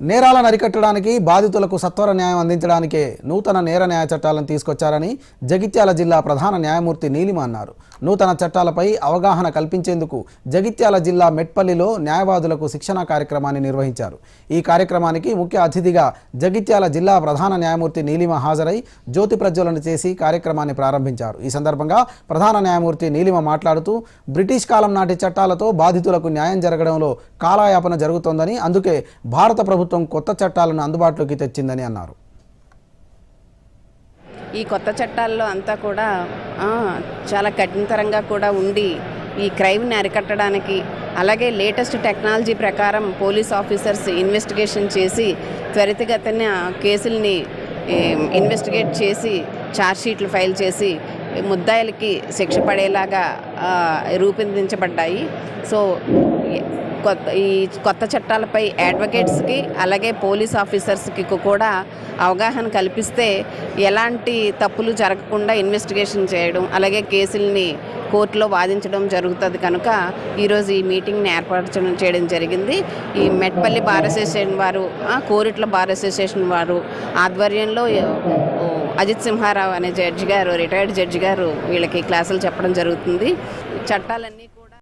నేరాలను అరికట్టడానికి బాధితులకు సత్వర న్యాయం అందించడానికే నూతన నేర న్యాయ చట్టాలను తీసుకొచ్చారని జగిత్యాల జిల్లా ప్రధాన న్యాయమూర్తి నీలిమ అన్నారు. నూతన చట్టాలపై అవగాహన కల్పించేందుకు జగిత్యాల జిల్లా మెట్పల్లిలో న్యాయవాదులకు శిక్షణ కార్యక్రమాన్ని నిర్వహించారు. ఈ కార్యక్రమానికి ముఖ్య అతిథిగా జగిత్యాల జిల్లా ప్రధాన న్యాయమూర్తి నీలిమ హాజరై జ్యోతి ప్రజ్వలన చేసి కార్యక్రమాన్ని ప్రారంభించారు. ఈ సందర్భంగా ప్రధాన న్యాయమూర్తి నీలిమ మాట్లాడుతూ బ్రిటిష్ కాలం నాటి చట్టాలతో బాధితులకు న్యాయం జరగడంలో కాలయాపన జరుగుతోందని అందుకే భారత ప్రభుత్వం కొత్త చట్టాలను అందుబాటులోకి తెచ్చిందని అన్నారు. ఈ కొత్త చట్టాల్లో అంతా కూడా చాలా కఠినతరంగా కూడా ఉండి ఈ క్రైమ్ని అరికట్టడానికి అలాగే లేటెస్ట్ టెక్నాలజీ ప్రకారం పోలీస్ ఆఫీసర్స్ ఇన్వెస్టిగేషన్ చేసి త్వరితగతిన కేసుల్ని ఇన్వెస్టిగేట్ చేసి ఛార్జ్షీట్లు ఫైల్ చేసి ముద్దాయిలకి శిక్ష పడేలాగా రూపొందించబడ్డాయి. సో కొత్త ఈ కొత్త చట్టాలపై అడ్వకేట్స్కి అలాగే పోలీస్ ఆఫీసర్స్కి కూడా అవగాహన కల్పిస్తే ఎలాంటి తప్పులు జరగకుండా ఇన్వెస్టిగేషన్ చేయడం అలాగే కేసుల్ని కోర్టులో వాదించడం జరుగుతుంది కనుక ఈరోజు ఈ మీటింగ్ని ఏర్పరచడం చేయడం- జరిగింది. ఈ మెట్పల్లి బార్ అసోసియేషన్ వారు కోరిట్ల బార్ అసోసియేషన్ వారు ఆధ్వర్యంలో అజిత్ సింహారావు అనే జడ్జి గారు రిటైర్డ్ జడ్జి గారు వీళ్ళకి క్లాసులు చెప్పడం జరుగుతుంది. చట్టాలన్నీ